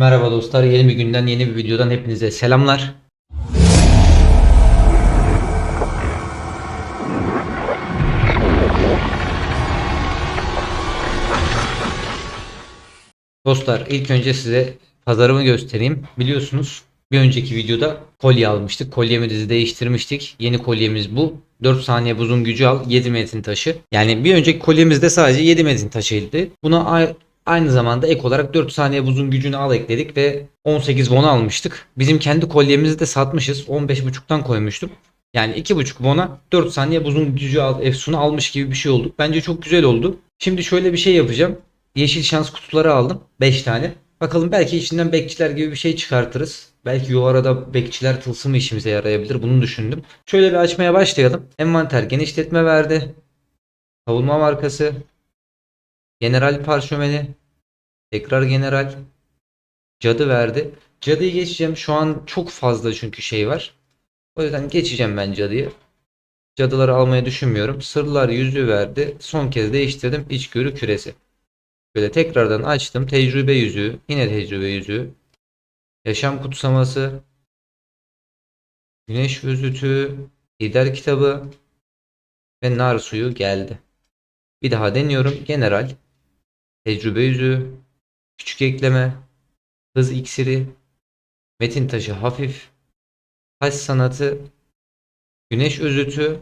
Merhaba dostlar, yeni bir günden, yeni bir videodan hepinize selamlar. Dostlar, ilk önce size pazarımı göstereyim. Biliyorsunuz bir önceki videoda kolye almıştık. Kolyemizi değiştirmiştik. Yeni kolyemiz bu. 4 saniye buzun gücü al 7 metin taşı. Yani bir önceki kolyemizde sadece 7 metin taşıydı. Buna aynı zamanda ek olarak 4 saniye buzun gücünü al ekledik ve 18 won almıştık. Bizim kendi kolyemizi de satmışız. 15.5'tan koymuştum. Yani 2.5 won'a 4 saniye buzun gücü al efsunu almış gibi bir şey olduk. Bence çok güzel oldu. Şimdi şöyle bir şey yapacağım. Yeşil şans kutuları aldım. 5 tane. Bakalım belki içinden bekçiler gibi bir şey çıkartırız. Belki o arada bekçiler tılsımı işimize yarayabilir. Bunu düşündüm. Şöyle bir açmaya başlayalım. Envanter genişletme verdi. Savunma markası. General parşömeni. Tekrar general. Cadı verdi. Cadıyı geçeceğim. Şu an çok fazla çünkü şey var. O yüzden geçeceğim ben cadıyı. Cadıları almayı düşünmüyorum. Sırlar yüzüğü verdi. Son kez değiştirdim. İçgörü küresi. Böyle tekrardan açtım. Tecrübe yüzüğü. Yine tecrübe yüzüğü. Yaşam kutsaması. Güneş özütü. Lider kitabı. Ve nar suyu geldi. Bir daha deniyorum. General. Tecrübe yüzüğü. Küçük ekleme. Hız iksiri. Metin taşı hafif. Taş sanatı. Güneş özütü.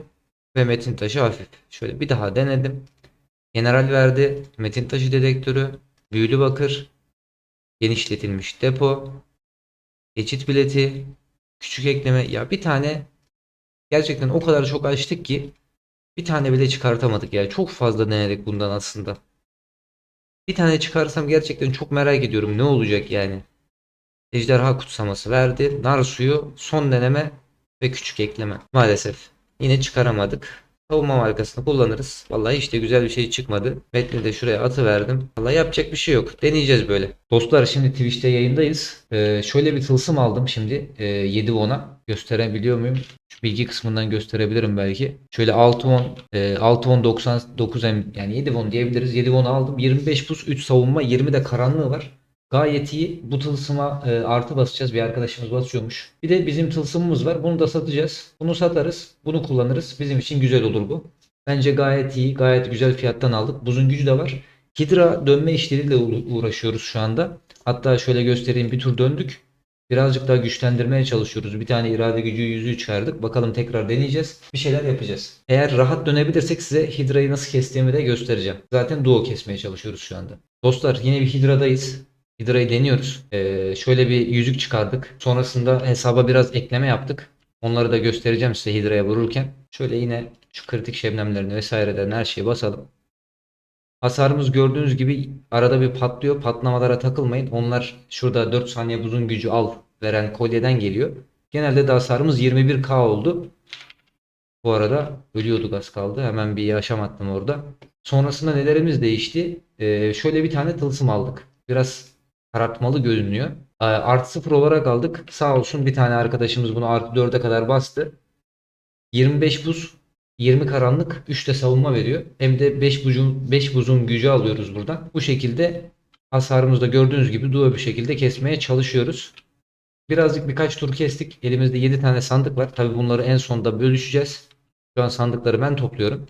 Ve metin taşı hafif. Şöyle bir daha denedim. General verdi. Metin taşı dedektörü. Büyülü bakır. Genişletilmiş depo. Geçit bileti. Küçük ekleme. Ya bir tane gerçekten o kadar çok açtık ki bir tane bile çıkartamadık ya. Çok fazla denedik bundan aslında. Bir tane çıkarsam gerçekten çok merak ediyorum ne olacak yani. Ejderha kutsaması verdi. Nar suyu son deneme ve küçük ekleme. Maalesef yine çıkaramadık. Savunma markasını kullanırız. Vallahi işte güzel bir şey çıkmadı. Metni de şuraya atıverdim. Vallahi yapacak bir şey yok. Deneyeceğiz böyle. Dostlar şimdi Twitch'te yayındayız. Ee, şöyle bir tılsım aldım şimdi. Ee, 7 won'a. Gösterebiliyor muyum? Şu bilgi kısmından gösterebilirim belki. Şöyle 6 won, e, 6 won 99 M yani 7 won diyebiliriz. 7 won aldım. 25 buz 3 savunma 20 de karanlığı var. Gayet iyi. Bu tılsıma e, artı basacağız. Bir arkadaşımız basıyormuş. Bir de bizim tılsımımız var. Bunu da satacağız. Bunu satarız. Bunu kullanırız. Bizim için güzel olur bu. Bence gayet iyi. Gayet güzel fiyattan aldık. Buzun gücü de var. Hidra dönme işleriyle uğra- uğraşıyoruz şu anda. Hatta şöyle göstereyim. Bir tur döndük. Birazcık daha güçlendirmeye çalışıyoruz. Bir tane irade gücü yüzüğü çıkardık. Bakalım tekrar deneyeceğiz. Bir şeyler yapacağız. Eğer rahat dönebilirsek size Hidra'yı nasıl kestiğimi de göstereceğim. Zaten duo kesmeye çalışıyoruz şu anda. Dostlar yine bir Hidra'dayız. Hidra'yı deniyoruz. Ee, şöyle bir yüzük çıkardık. Sonrasında hesaba biraz ekleme yaptık. Onları da göstereceğim size Hidra'ya vururken. Şöyle yine şu kritik şebnemlerini vesaireden her şeyi basalım. Hasarımız gördüğünüz gibi arada bir patlıyor. Patlamalara takılmayın. Onlar şurada 4 saniye buzun gücü al veren kolyeden geliyor. Genelde de hasarımız 21k oldu. Bu arada ölüyorduk az kaldı. Hemen bir yaşam attım orada. Sonrasında nelerimiz değişti? Ee, şöyle bir tane tılsım aldık. Biraz karartmalı görünüyor. Ee, Artı sıfır olarak aldık. Sağ olsun bir tane arkadaşımız bunu artı 4'e kadar bastı. 25 buz, 20 karanlık, 3 de savunma veriyor. Hem de 5 buzun 5 buzun gücü alıyoruz buradan. Bu şekilde hasarımızda gördüğünüz gibi duo bir şekilde kesmeye çalışıyoruz. Birazcık birkaç tur kestik. Elimizde 7 tane sandık var. Tabi bunları en sonda bölüşeceğiz. Şu an sandıkları ben topluyorum.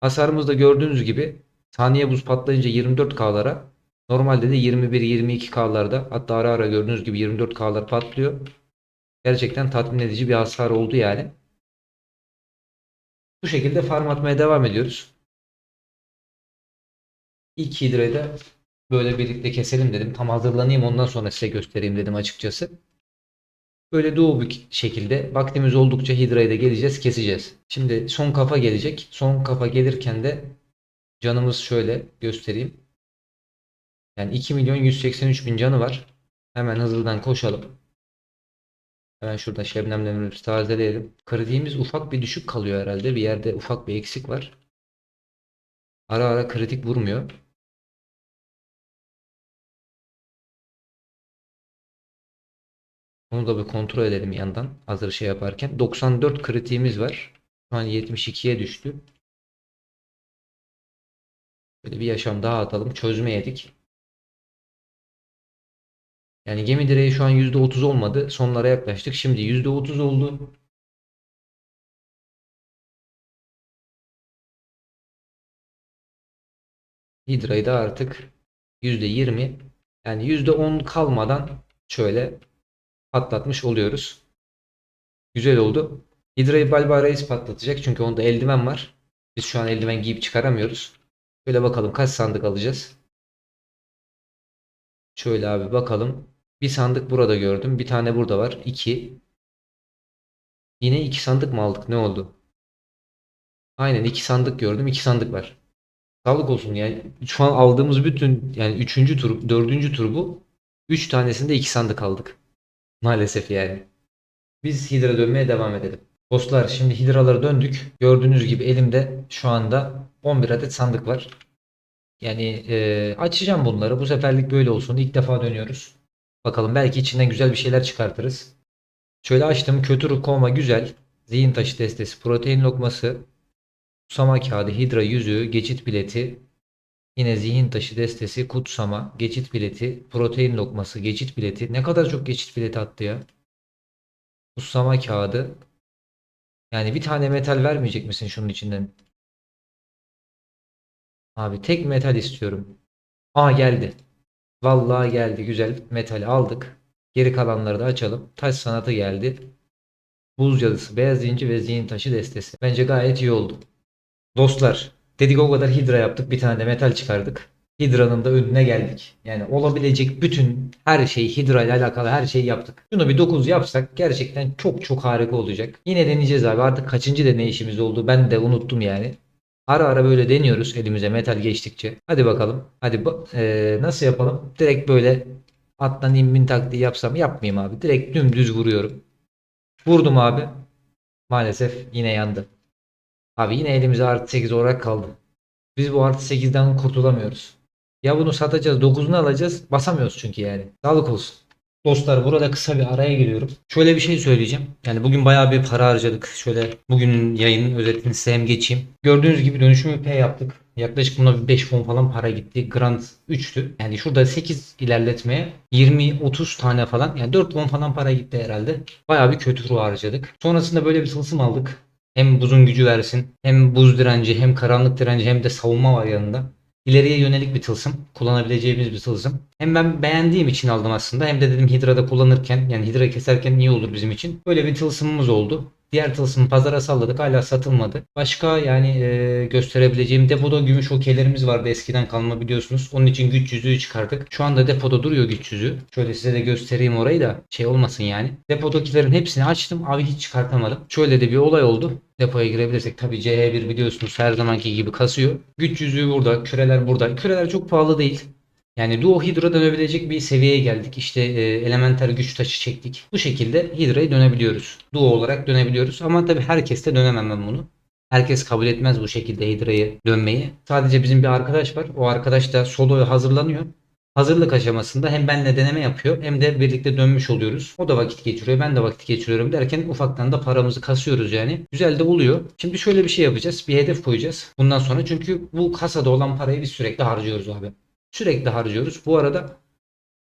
Hasarımızda gördüğünüz gibi saniye buz patlayınca 24K'lara normalde de 21-22K'larda hatta ara ara gördüğünüz gibi 24K'lar patlıyor. Gerçekten tatmin edici bir hasar oldu yani. Bu şekilde farm atmaya devam ediyoruz. İlk hidrayı da böyle birlikte keselim dedim. Tam hazırlanayım ondan sonra size göstereyim dedim açıkçası. Böyle doğu bir şekilde vaktimiz oldukça hidraya da geleceğiz keseceğiz. Şimdi son kafa gelecek. Son kafa gelirken de canımız şöyle göstereyim. Yani 2 milyon 183 bin canı var. Hemen hızlıdan koşalım. Hemen şurada şebnemlerimizi tazeleyelim. Kritiğimiz ufak bir düşük kalıyor herhalde. Bir yerde ufak bir eksik var. Ara ara kritik vurmuyor. Onu da bir kontrol edelim yandan. Hazır şey yaparken. 94 kritiğimiz var. Şu an 72'ye düştü. Böyle bir yaşam daha atalım. Çözme yedik. Yani gemi direği şu an %30 olmadı. Sonlara yaklaştık. Şimdi %30 oldu. Hidra'yı da artık %20 yani %10 kalmadan şöyle patlatmış oluyoruz. Güzel oldu. Hidra'yı Balba Reis patlatacak çünkü onda eldiven var. Biz şu an eldiven giyip çıkaramıyoruz. Şöyle bakalım kaç sandık alacağız. Şöyle abi bakalım. Bir sandık burada gördüm. Bir tane burada var. 2. Yine iki sandık mı aldık? Ne oldu? Aynen iki sandık gördüm. iki sandık var. Sağlık olsun yani. Şu an aldığımız bütün yani üçüncü tur, dördüncü tur bu. Üç tanesinde iki sandık aldık. Maalesef yani. Biz Hidra dönmeye devam edelim. Dostlar şimdi Hidra'lara döndük. Gördüğünüz gibi elimde şu anda 11 adet sandık var. Yani e, açacağım bunları. Bu seferlik böyle olsun. İlk defa dönüyoruz. Bakalım belki içinden güzel bir şeyler çıkartırız. Şöyle açtım. Kötü rukoma güzel. Zihin taşı destesi, protein lokması, Kutsama kağıdı, hidra yüzüğü, geçit bileti, yine zihin taşı destesi, kutsama, geçit bileti, protein lokması, geçit bileti. Ne kadar çok geçit bileti attı ya. Kutsama kağıdı. Yani bir tane metal vermeyecek misin şunun içinden? Abi tek metal istiyorum. Aa geldi. Vallahi geldi. Güzel. Metal aldık. Geri kalanları da açalım. Taş sanatı geldi. Buz cadısı, beyaz inci ve zihin taşı destesi. Bence gayet iyi oldu. Dostlar dedik o kadar hidra yaptık bir tane de metal çıkardık. Hidra'nın da önüne geldik. Yani olabilecek bütün her şeyi Hidra ile alakalı her şeyi yaptık. Şunu bir 9 yapsak gerçekten çok çok harika olacak. Yine deneyeceğiz abi artık kaçıncı deneyişimiz oldu ben de unuttum yani. Ara ara böyle deniyoruz elimize metal geçtikçe. Hadi bakalım. Hadi ee, nasıl yapalım? Direkt böyle atlan inbin taktiği yapsam yapmayayım abi. Direkt dümdüz vuruyorum. Vurdum abi. Maalesef yine yandı. Abi yine elimize artı 8 olarak kaldı. Biz bu artı 8'den kurtulamıyoruz. Ya bunu satacağız 9'unu alacağız basamıyoruz çünkü yani. Sağlık olsun. Dostlar burada kısa bir araya giriyorum. Şöyle bir şey söyleyeceğim. Yani bugün bayağı bir para harcadık. Şöyle bugünün yayının özetini size hem geçeyim. Gördüğünüz gibi dönüşümü P yaptık. Yaklaşık buna bir 5 fon falan para gitti. Grand 3'tü. Yani şurada 8 ilerletmeye 20-30 tane falan yani 4 fon falan para gitti herhalde. Bayağı bir kötü ruh harcadık. Sonrasında böyle bir tılsım aldık. Hem buzun gücü versin. Hem buz direnci hem karanlık direnci hem de savunma var yanında. İleriye yönelik bir tılsım. Kullanabileceğimiz bir tılsım. Hem ben beğendiğim için aldım aslında. Hem de dedim Hidra'da kullanırken yani Hidra keserken iyi olur bizim için. Böyle bir tılsımımız oldu. Diğer tılsımı pazara salladık. Hala satılmadı. Başka yani e, gösterebileceğim depoda gümüş okeylerimiz vardı eskiden kalma biliyorsunuz. Onun için güç yüzüğü çıkardık. Şu anda depoda duruyor güç yüzüğü. Şöyle size de göstereyim orayı da şey olmasın yani. Depodakilerin hepsini açtım. Abi hiç çıkartamadım. Şöyle de bir olay oldu. Depoya girebilirsek tabii CH1 biliyorsunuz her zamanki gibi kasıyor. Güç yüzüğü burada. Küreler burada. Küreler çok pahalı değil. Yani Duo Hydra dönebilecek bir seviyeye geldik. İşte e, elementer güç taşı çektik. Bu şekilde Hydra'yı dönebiliyoruz. Duo olarak dönebiliyoruz. Ama tabi herkes de dönemem ben bunu. Herkes kabul etmez bu şekilde Hydra'yı dönmeyi. Sadece bizim bir arkadaş var. O arkadaş da soloya hazırlanıyor. Hazırlık aşamasında hem benle deneme yapıyor hem de birlikte dönmüş oluyoruz. O da vakit geçiriyor ben de vakit geçiriyorum derken ufaktan da paramızı kasıyoruz yani. Güzel de oluyor. Şimdi şöyle bir şey yapacağız. Bir hedef koyacağız. Bundan sonra çünkü bu kasada olan parayı biz sürekli harcıyoruz abi. Sürekli harcıyoruz. Bu arada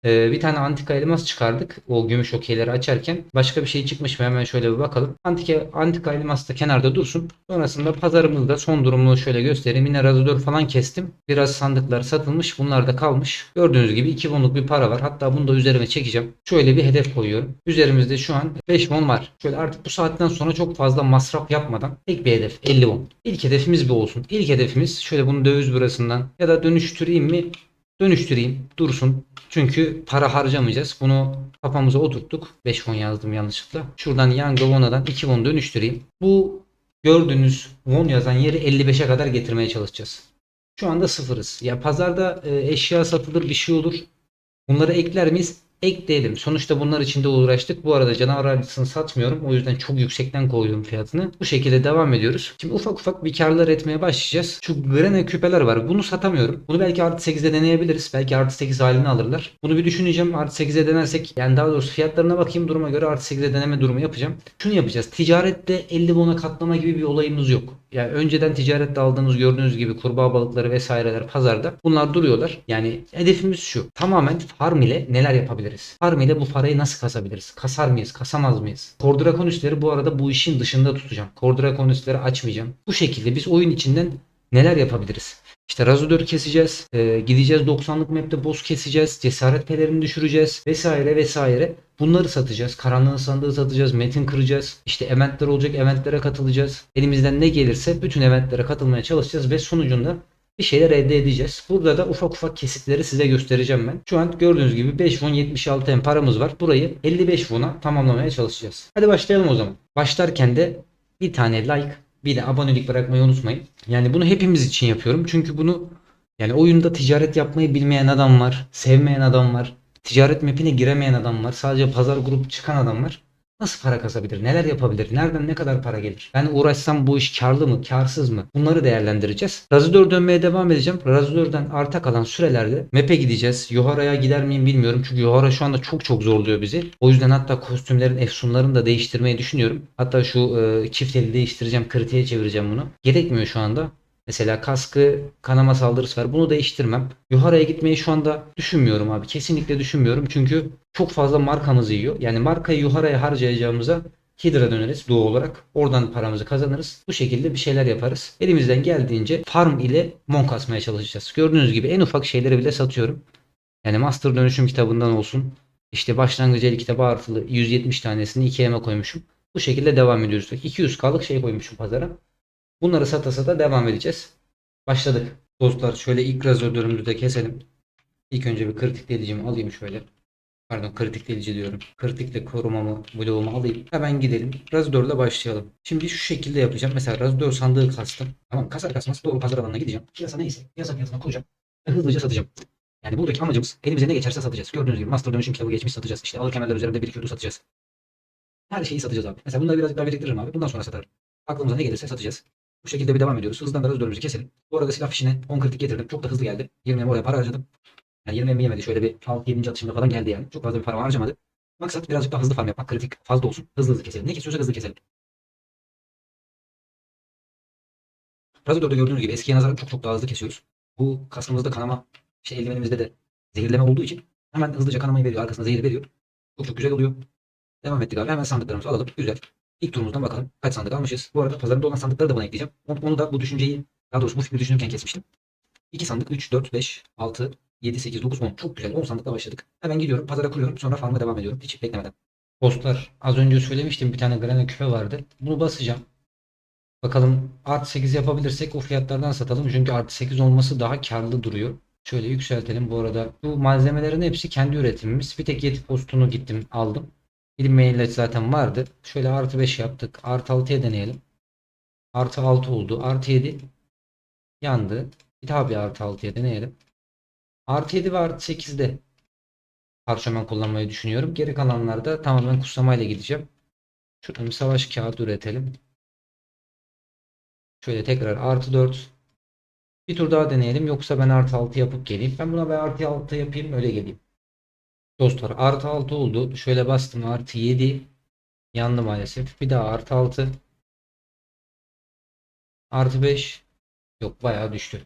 e, bir tane antika elmas çıkardık. O gümüş okeyleri açarken. Başka bir şey çıkmış mı? Hemen şöyle bir bakalım. Antika, antika elmas da kenarda dursun. Sonrasında pazarımızda son durumunu şöyle göstereyim. Yine razodör falan kestim. Biraz sandıklar satılmış. Bunlar da kalmış. Gördüğünüz gibi 2 wonluk bir para var. Hatta bunu da üzerime çekeceğim. Şöyle bir hedef koyuyorum. Üzerimizde şu an 5 won var. Şöyle artık bu saatten sonra çok fazla masraf yapmadan tek bir hedef 50 won. İlk hedefimiz bu olsun. İlk hedefimiz şöyle bunu döviz burasından ya da dönüştüreyim mi dönüştüreyim dursun. Çünkü para harcamayacağız. Bunu kafamıza oturttuk. 5 won yazdım yanlışlıkla. Şuradan Yango Wona'dan 2 won dönüştüreyim. Bu gördüğünüz won yazan yeri 55'e kadar getirmeye çalışacağız. Şu anda sıfırız. Ya pazarda e, eşya satılır bir şey olur. Bunları ekler miyiz? Ekleyelim. Sonuçta bunlar için de uğraştık. Bu arada canavar harcısını satmıyorum. O yüzden çok yüksekten koydum fiyatını. Bu şekilde devam ediyoruz. Şimdi ufak ufak bir karlar etmeye başlayacağız. Şu grene küpeler var. Bunu satamıyorum. Bunu belki artı 8'de deneyebiliriz. Belki artı 8 halini alırlar. Bunu bir düşüneceğim. Artı 8'e denersek yani daha doğrusu fiyatlarına bakayım duruma göre artı 8'e deneme durumu yapacağım. Şunu yapacağız. Ticarette 50 bona katlama gibi bir olayımız yok. Yani önceden ticarette aldığınız gördüğünüz gibi kurbağa balıkları vesaireler pazarda. Bunlar duruyorlar. Yani hedefimiz şu. Tamamen farm ile neler yapabiliriz? Yapabiliriz? Farm ile bu parayı nasıl kasabiliriz? Kasar mıyız? Kasamaz mıyız? Core Draconis'leri bu arada bu işin dışında tutacağım. Core Draconis'leri açmayacağım. Bu şekilde biz oyun içinden neler yapabiliriz? İşte Razodor keseceğiz. e, gideceğiz 90'lık map'te boss keseceğiz. Cesaret pelerini düşüreceğiz. Vesaire vesaire. Bunları satacağız. Karanlığın sandığı satacağız. Metin kıracağız. İşte eventler olacak. Eventlere katılacağız. Elimizden ne gelirse bütün eventlere katılmaya çalışacağız ve sonucunda bir şeyler elde edeceğiz. Burada da ufak ufak kesitleri size göstereceğim ben. Şu an gördüğünüz gibi 5 won 76 en paramız var. Burayı 55 won'a tamamlamaya çalışacağız. Hadi başlayalım o zaman. Başlarken de bir tane like bir de abonelik bırakmayı unutmayın. Yani bunu hepimiz için yapıyorum. Çünkü bunu yani oyunda ticaret yapmayı bilmeyen adam var. Sevmeyen adam var. Ticaret mapine giremeyen adam var. Sadece pazar grup çıkan adam var. Nasıl para kasabilir? Neler yapabilir? Nereden ne kadar para gelir? Ben uğraşsam bu iş karlı mı? Karsız mı? Bunları değerlendireceğiz. Razidor dönmeye devam edeceğim. Razidor'dan arta kalan sürelerde map'e gideceğiz. Yohara'ya gider miyim bilmiyorum. Çünkü Yohara şu anda çok çok zorluyor bizi. O yüzden hatta kostümlerin efsunlarını da değiştirmeyi düşünüyorum. Hatta şu e, çift eli değiştireceğim. Kritiğe çevireceğim bunu. Gerekmiyor şu anda. Mesela kaskı kanama saldırısı var. Bunu değiştirmem. Yohara'ya gitmeyi şu anda düşünmüyorum abi. Kesinlikle düşünmüyorum. Çünkü çok fazla markamızı yiyor. Yani markayı Yohara'ya harcayacağımıza Hydra döneriz doğal olarak. Oradan paramızı kazanırız. Bu şekilde bir şeyler yaparız. Elimizden geldiğince farm ile mon kasmaya çalışacağız. Gördüğünüz gibi en ufak şeyleri bile satıyorum. Yani Master Dönüşüm kitabından olsun. İşte başlangıç el kitabı artılı 170 tanesini 2M'e koymuşum. Bu şekilde devam ediyoruz. 200K'lık şey koymuşum pazara. Bunları sata sata devam edeceğiz. Başladık. Dostlar şöyle ilk razodörümüzü de keselim. İlk önce bir kritik delicimi alayım şöyle. Pardon kritik delici diyorum. Kritikle korumamı, bloğumu alayım. Hemen gidelim. Razodörle başlayalım. Şimdi şu şekilde yapacağım. Mesela razodör sandığı kastım. Tamam kasar kasmaz doğru pazar alanına gideceğim. Piyasa neyse piyasa fiyatına koyacağım. Ve hızlıca satacağım. Yani buradaki amacımız elimize ne geçerse satacağız. Gördüğünüz gibi master dönüşüm kitabı geçmiş satacağız. İşte alır kemerler üzerinde birikiyordu satacağız. Her şeyi satacağız abi. Mesela bunları birazcık daha biriktiririm abi. Bundan sonra satarım. Aklımıza ne gelirse satacağız. Bu şekilde bir devam ediyoruz. Hızdan da razodörümüzü keselim. Bu arada silah fişine 10 kritik getirdim. Çok da hızlı geldi. 20 oraya para harcadım. Yani 20 mi yemedi. Şöyle bir 6-7. atışımda falan geldi yani. Çok fazla bir para harcamadı. Maksat birazcık daha hızlı farm yapmak. Kritik fazla olsun. Hızlı hızlı keselim. Ne kesiyorsak hızlı keselim. Razodör'de gördüğünüz gibi eskiye nazaran çok çok daha hızlı kesiyoruz. Bu kaskımızda kanama, şey eldivenimizde de zehirleme olduğu için hemen hızlıca kanamayı veriyor. Arkasında zehir veriyor. Çok çok güzel oluyor. Devam ettik abi. Hemen sandıklarımızı alalım. Güzel. İlk turumuzdan bakalım kaç sandık almışız. Bu arada pazarında olan sandıkları da buna ekleyeceğim. Onu, da bu düşünceyi daha doğrusu bu fikri düşünürken kesmiştim. 2 sandık 3, 4, 5, 6, 7, 8, 9, 10. Çok güzel. 10 sandıkla başladık. Hemen gidiyorum. Pazara kuruyorum. Sonra farma devam ediyorum. Hiç beklemeden. Dostlar az önce söylemiştim bir tane grana küpe vardı. Bunu basacağım. Bakalım artı 8 yapabilirsek o fiyatlardan satalım. Çünkü artı 8 olması daha karlı duruyor. Şöyle yükseltelim. Bu arada bu malzemelerin hepsi kendi üretimimiz. Bir tek yeti postunu gittim aldım. Maille zaten vardı. Şöyle artı 5 yaptık. Artı 6'ya deneyelim. Artı 6 oldu. Artı 7 yandı. Bir daha bir artı 6'ya deneyelim. Artı 7 ve artı 8'de parşömen kullanmayı düşünüyorum. Geri kalanlarda tamamen kutsamayla gideceğim. Şuradan bir savaş kağıdı üretelim. Şöyle tekrar artı 4. Bir tur daha deneyelim. Yoksa ben artı 6 yapıp geleyim. Ben buna bir artı 6 yapayım öyle geleyim. Dostlar artı 6 oldu. Şöyle bastım artı 7. Yandı maalesef. Bir daha artı 6. Artı 5. Yok bayağı düştü.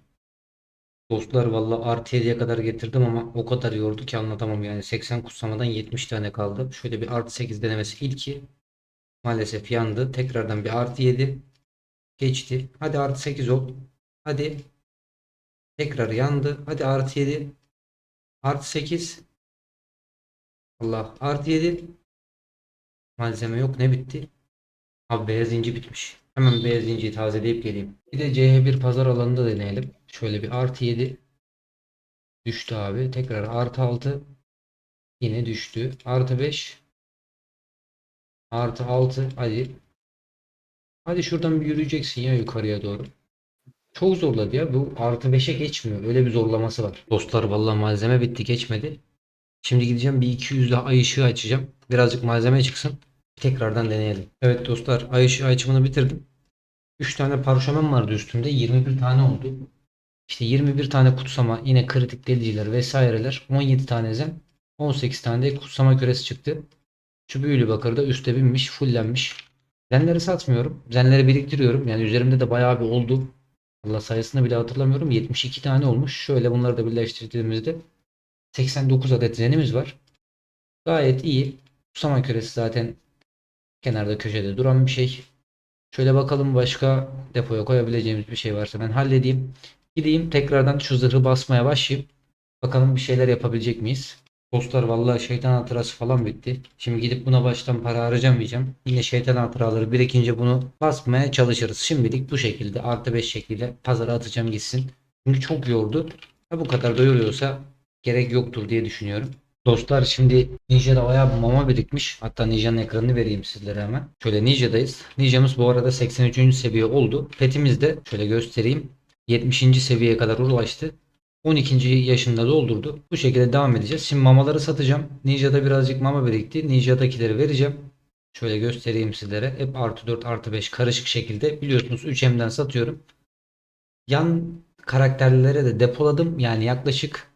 Dostlar valla artı 7'ye kadar getirdim ama o kadar yordu ki anlatamam yani 80 kutsamadan 70 tane kaldı. Şöyle bir artı 8 denemesi ilki maalesef yandı. Tekrardan bir artı 7 geçti. Hadi artı 8 ol. Hadi tekrar yandı. Hadi artı 7 artı 8 Allah artı 7 malzeme yok ne bitti? Abi beyaz inci bitmiş. Hemen beyaz inciyi tazeleyip geleyim. Bir de CH1 pazar alanında deneyelim. Şöyle bir artı 7 düştü abi. Tekrar artı 6 yine düştü. Artı 5 artı 6 hadi. Hadi şuradan bir yürüyeceksin ya yukarıya doğru. Çok zorladı ya. Bu artı 5'e geçmiyor. Öyle bir zorlaması var. Dostlar vallahi malzeme bitti geçmedi. Şimdi gideceğim bir 200 daha ay ışığı açacağım. Birazcık malzeme çıksın. Tekrardan deneyelim. Evet dostlar ay ışığı açımını bitirdim. 3 tane parşömen vardı üstümde. 21 tane oldu. İşte 21 tane kutsama yine kritik deliciler vesaireler 17 tane zen 18 tane de kutsama küresi çıktı. Şu büyülü bakır da üste binmiş fullenmiş. Zenleri satmıyorum. Zenleri biriktiriyorum. Yani üzerimde de bayağı bir oldu. Allah sayısını bile hatırlamıyorum. 72 tane olmuş. Şöyle bunları da birleştirdiğimizde 89 adet zenimiz var. Gayet iyi. Susama küresi zaten kenarda köşede duran bir şey. Şöyle bakalım başka depoya koyabileceğimiz bir şey varsa ben halledeyim. Gideyim tekrardan şu zırhı basmaya başlayayım. Bakalım bir şeyler yapabilecek miyiz? Dostlar vallahi şeytan hatırası falan bitti. Şimdi gidip buna baştan para harcamayacağım. Yine şeytan hatıraları birikince bunu basmaya çalışırız. Şimdilik bu şekilde artı 5 şekilde pazara atacağım gitsin. Çünkü çok yordu. Ha bu kadar da yoruyorsa gerek yoktur diye düşünüyorum. Dostlar şimdi Ninja'da bayağı bir mama birikmiş. Hatta Ninja'nın ekranını vereyim sizlere hemen. Şöyle Ninja'dayız. Ninja'mız bu arada 83. seviye oldu. Petimiz de şöyle göstereyim. 70. seviyeye kadar ulaştı. 12. yaşında doldurdu. Bu şekilde devam edeceğiz. Şimdi mamaları satacağım. Ninja'da birazcık mama birikti. Ninja'dakileri vereceğim. Şöyle göstereyim sizlere. Hep artı 4 artı 5 karışık şekilde. Biliyorsunuz 3M'den satıyorum. Yan karakterlere de depoladım. Yani yaklaşık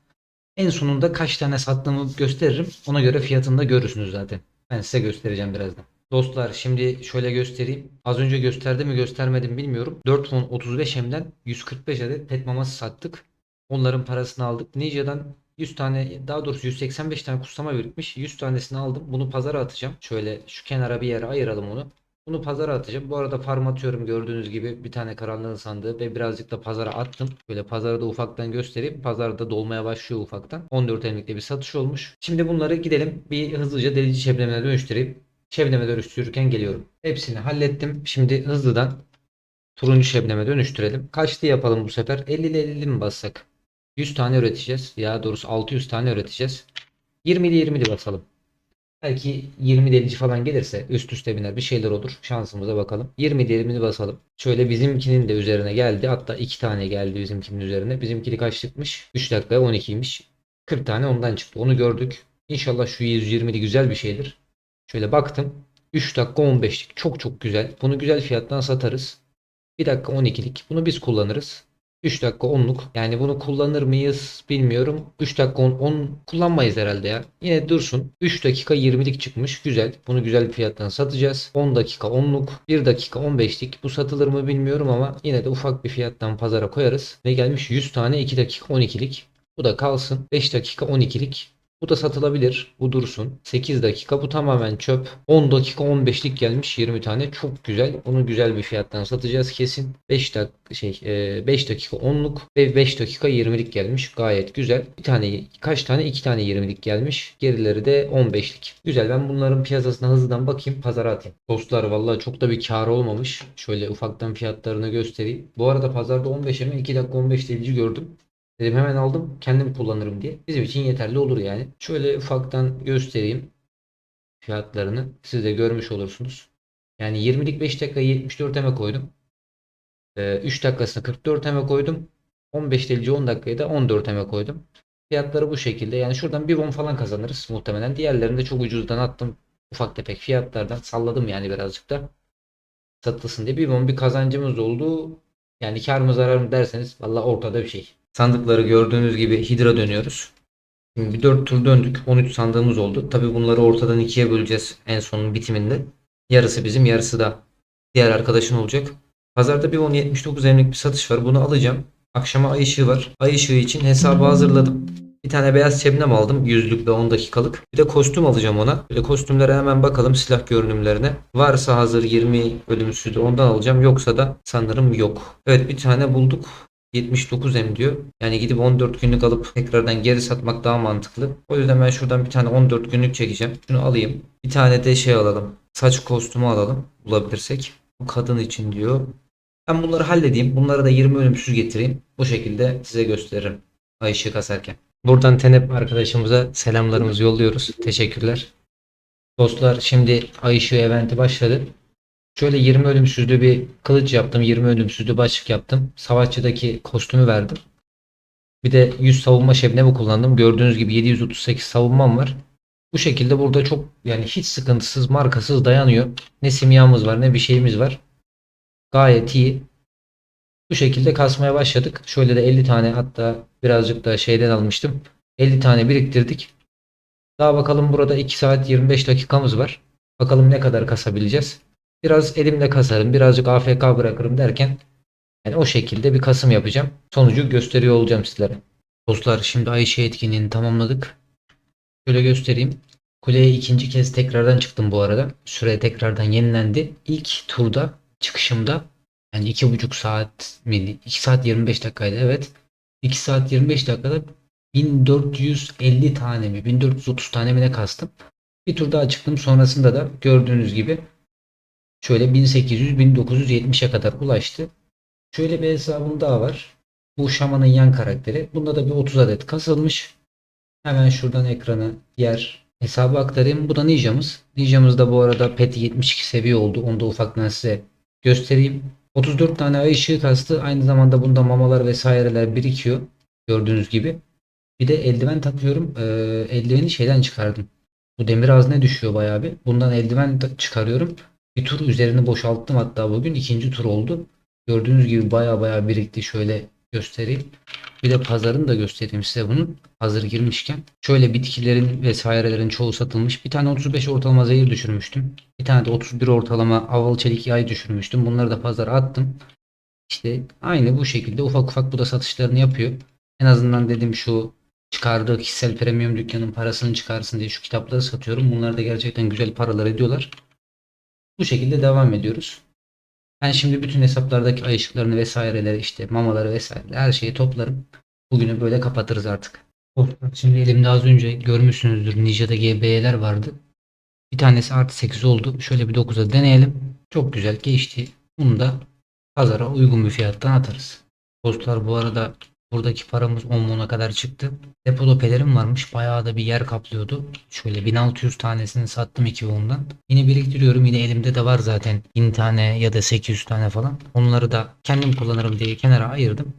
en sonunda kaç tane sattığımı gösteririm. Ona göre fiyatını da görürsünüz zaten. Ben size göstereceğim birazdan. Dostlar şimdi şöyle göstereyim. Az önce gösterdim mi göstermedim bilmiyorum. 4 fon 35 M'den 145 adet pet maması sattık. Onların parasını aldık. Ninja'dan 100 tane daha doğrusu 185 tane kutsama birikmiş. 100 tanesini aldım. Bunu pazara atacağım. Şöyle şu kenara bir yere ayıralım onu. Bunu pazara atacağım. Bu arada farm atıyorum gördüğünüz gibi bir tane karanlığın sandığı ve birazcık da pazara attım. Böyle pazarda ufaktan göstereyim. Pazarda dolmaya başlıyor ufaktan. 14 emlikte bir satış olmuş. Şimdi bunları gidelim bir hızlıca delici şebnemine dönüştüreyim. Şebneme dönüştürürken geliyorum. Hepsini hallettim. Şimdi hızlıdan turuncu şebneme dönüştürelim. Kaçlı yapalım bu sefer? 50 ile 50 mi bassak? 100 tane üreteceğiz. Ya doğrusu 600 tane üreteceğiz. 20 ile 20 basalım. Belki 20 delici falan gelirse üst üste biner bir şeyler olur. Şansımıza bakalım. 20 delimini basalım. Şöyle bizimkinin de üzerine geldi. Hatta 2 tane geldi bizimkinin üzerine. Bizimkili kaç çıkmış? 3 dakikaya 12'ymiş. 40 tane ondan çıktı. Onu gördük. İnşallah şu 120'li güzel bir şeydir. Şöyle baktım. 3 dakika 15'lik. Çok çok güzel. Bunu güzel fiyattan satarız. 1 dakika 12'lik. Bunu biz kullanırız. 3 dakika 10'luk. Yani bunu kullanır mıyız bilmiyorum. 3 dakika 10, 10 kullanmayız herhalde ya. Yine dursun. 3 dakika 20'lik çıkmış. Güzel. Bunu güzel bir fiyattan satacağız. 10 dakika 10'luk. 1 dakika 15'lik. Bu satılır mı bilmiyorum ama yine de ufak bir fiyattan pazara koyarız. Ne gelmiş 100 tane 2 dakika 12'lik. Bu da kalsın. 5 dakika 12'lik. Bu da satılabilir. Bu dursun. 8 dakika bu tamamen çöp. 10 dakika 15'lik gelmiş 20 tane. Çok güzel. Onu güzel bir fiyattan satacağız kesin. 5 dakika şey 5 dakika 10'luk ve 5 dakika 20'lik gelmiş. Gayet güzel. Bir tane kaç tane? 2 tane 20'lik gelmiş. Gerileri de 15'lik. Güzel. Ben bunların piyasasına hızlıdan bakayım. Pazara atayım. Dostlar vallahi çok da bir kar olmamış. Şöyle ufaktan fiyatlarını göstereyim. Bu arada pazarda 15'e mi 2 dakika 15 delici gördüm. Dedim hemen aldım kendim kullanırım diye. Bizim için yeterli olur yani. Şöyle ufaktan göstereyim fiyatlarını. Siz de görmüş olursunuz. Yani 20'lik 5 dakika 74 eme koydum. Ee, 3 dakikasını 44 eme koydum. 15 delici 10 dakikayı da 14 eme koydum. Fiyatları bu şekilde. Yani şuradan bir won falan kazanırız muhtemelen. Diğerlerini de çok ucuzdan attım. Ufak tefek fiyatlardan salladım yani birazcık da. Satılsın diye bir won bir kazancımız oldu. Yani kar mı zarar mı derseniz valla ortada bir şey. Sandıkları gördüğünüz gibi hidra dönüyoruz. Şimdi bir 4 tur döndük. 13 sandığımız oldu. Tabi bunları ortadan ikiye böleceğiz en sonun bitiminde. Yarısı bizim yarısı da diğer arkadaşın olacak. Pazarda bir 10.79 emlik bir satış var. Bunu alacağım. Akşama ay ışığı var. Ay ışığı için hesabı hazırladım. Bir tane beyaz şebnem aldım. Yüzlük ve 10 dakikalık. Bir de kostüm alacağım ona. Bir de kostümlere hemen bakalım silah görünümlerine. Varsa hazır 20 ölümsüzü ondan alacağım. Yoksa da sanırım yok. Evet bir tane bulduk. 79 M diyor. Yani gidip 14 günlük alıp tekrardan geri satmak daha mantıklı. O yüzden ben şuradan bir tane 14 günlük çekeceğim. Şunu alayım. Bir tane de şey alalım. Saç kostümü alalım bulabilirsek. Bu kadın için diyor. Ben bunları halledeyim. Bunlara da 20 ölümsüz getireyim. Bu şekilde size gösteririm. Ay ışığı kasarken. Buradan Tenep arkadaşımıza selamlarımızı yolluyoruz. Teşekkürler. Dostlar şimdi Ay ışığı eventi başladı. Şöyle 20 ölümsüzlü bir kılıç yaptım. 20 ölümsüzlü başlık yaptım. Savaşçıdaki kostümü verdim. Bir de 100 savunma şebnemi kullandım. Gördüğünüz gibi 738 savunmam var. Bu şekilde burada çok yani hiç sıkıntısız markasız dayanıyor. Ne simyamız var ne bir şeyimiz var. Gayet iyi. Bu şekilde kasmaya başladık. Şöyle de 50 tane hatta birazcık da şeyden almıştım. 50 tane biriktirdik. Daha bakalım burada 2 saat 25 dakikamız var. Bakalım ne kadar kasabileceğiz. Biraz elimle kasarım, birazcık AFK bırakırım derken yani o şekilde bir kasım yapacağım. Sonucu gösteriyor olacağım sizlere. Dostlar şimdi Ayşe etkinliğini tamamladık. Şöyle göstereyim. Kuleye ikinci kez tekrardan çıktım bu arada. Süre tekrardan yenilendi. İlk turda çıkışımda yani iki buçuk saat miydi? 2 saat 25 dakikaydı evet. 2 saat 25 dakikada 1450 tane mi 1430 tane mi ne kastım. Bir tur daha çıktım. Sonrasında da gördüğünüz gibi şöyle 1800-1970'e kadar ulaştı. Şöyle bir hesabım daha var. Bu şamanın yan karakteri. Bunda da bir 30 adet kasılmış. Hemen şuradan ekranı yer hesabı aktarayım. Bu da Ninja'mız. Ninja'mız da bu arada pet 72 seviye oldu. Onu da ufaktan size göstereyim. 34 tane ay ışığı kastı. Aynı zamanda bunda mamalar vesaireler birikiyor. Gördüğünüz gibi. Bir de eldiven takıyorum. Ee, eldiveni şeyden çıkardım. Bu demir hazne düşüyor bayağı bir. Bundan eldiven çıkarıyorum. Bir tur üzerini boşalttım hatta bugün. ikinci tur oldu. Gördüğünüz gibi bayağı bayağı birikti. Şöyle göstereyim. Bir de pazarını da göstereyim size bunun. Hazır girmişken. Şöyle bitkilerin vesairelerin çoğu satılmış. Bir tane 35 ortalama zehir düşürmüştüm. Bir tane de 31 ortalama havalı çelik yay düşürmüştüm. Bunları da pazara attım. İşte aynı bu şekilde ufak ufak bu da satışlarını yapıyor. En azından dedim şu çıkardığı kişisel premium dükkanın parasını çıkarsın diye şu kitapları satıyorum. Bunlar da gerçekten güzel paralar ediyorlar. Bu şekilde devam ediyoruz. Ben şimdi bütün hesaplardaki ay ışıklarını vesaireleri işte mamaları vesaire her şeyi toplarım. Bugünü böyle kapatırız artık. Şimdi elimde az önce görmüşsünüzdür Ninja'da GB'ler vardı. Bir tanesi artı 8 oldu. Şöyle bir 9'a deneyelim. Çok güzel geçti. Bunu da pazara uygun bir fiyattan atarız. Dostlar bu arada buradaki paramız 10 mona kadar çıktı. Depoda pelerin varmış. Bayağı da bir yer kaplıyordu. Şöyle 1600 tanesini sattım 2 ondan. Yine biriktiriyorum. Yine elimde de var zaten 1000 tane ya da 800 tane falan. Onları da kendim kullanırım diye kenara ayırdım.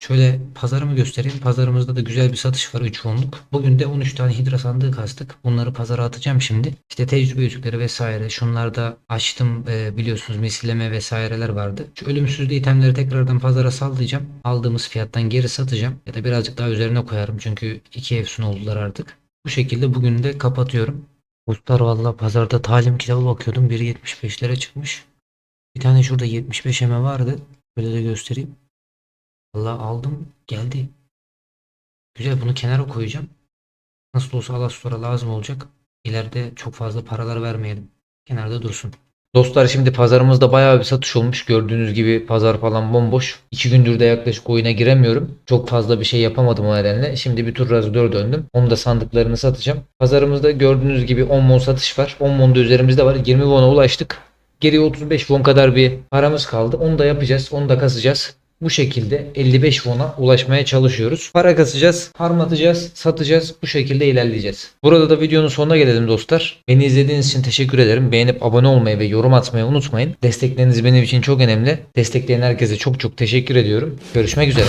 Şöyle pazarımı göstereyim. Pazarımızda da güzel bir satış var 3 onluk. Bugün de 13 tane hidra sandığı kastık. Bunları pazara atacağım şimdi. İşte tecrübe yüzükleri vesaire. Şunlar da açtım e, biliyorsunuz misilleme vesaireler vardı. Şu ölümsüzlü itemleri tekrardan pazara sallayacağım. Aldığımız fiyattan geri satacağım. Ya da birazcık daha üzerine koyarım. Çünkü iki efsun oldular artık. Bu şekilde bugün de kapatıyorum. Dostlar valla pazarda talim kitabı bakıyordum. Biri 75'lere çıkmış. Bir tane şurada 75 eme vardı. Böyle de göstereyim. Valla aldım geldi. Güzel bunu kenara koyacağım. Nasıl olsa Alastor'a lazım olacak. İleride çok fazla paralar vermeyelim. Kenarda dursun. Dostlar şimdi pazarımızda bayağı bir satış olmuş. Gördüğünüz gibi pazar falan bomboş. İki gündür de yaklaşık oyuna giremiyorum. Çok fazla bir şey yapamadım o nedenle. Şimdi bir tur razıdör döndüm. Onu da sandıklarını satacağım. Pazarımızda gördüğünüz gibi 10 mon satış var. 10 mon da üzerimizde var. 20 won'a ulaştık. Geriye 35 won kadar bir paramız kaldı. Onu da yapacağız. Onu da kasacağız. Bu şekilde 55 won'a ulaşmaya çalışıyoruz. Para kasacağız, farm atacağız, satacağız. Bu şekilde ilerleyeceğiz. Burada da videonun sonuna gelelim dostlar. Beni izlediğiniz için teşekkür ederim. Beğenip abone olmayı ve yorum atmayı unutmayın. Destekleriniz benim için çok önemli. Destekleyen herkese çok çok teşekkür ediyorum. Görüşmek üzere.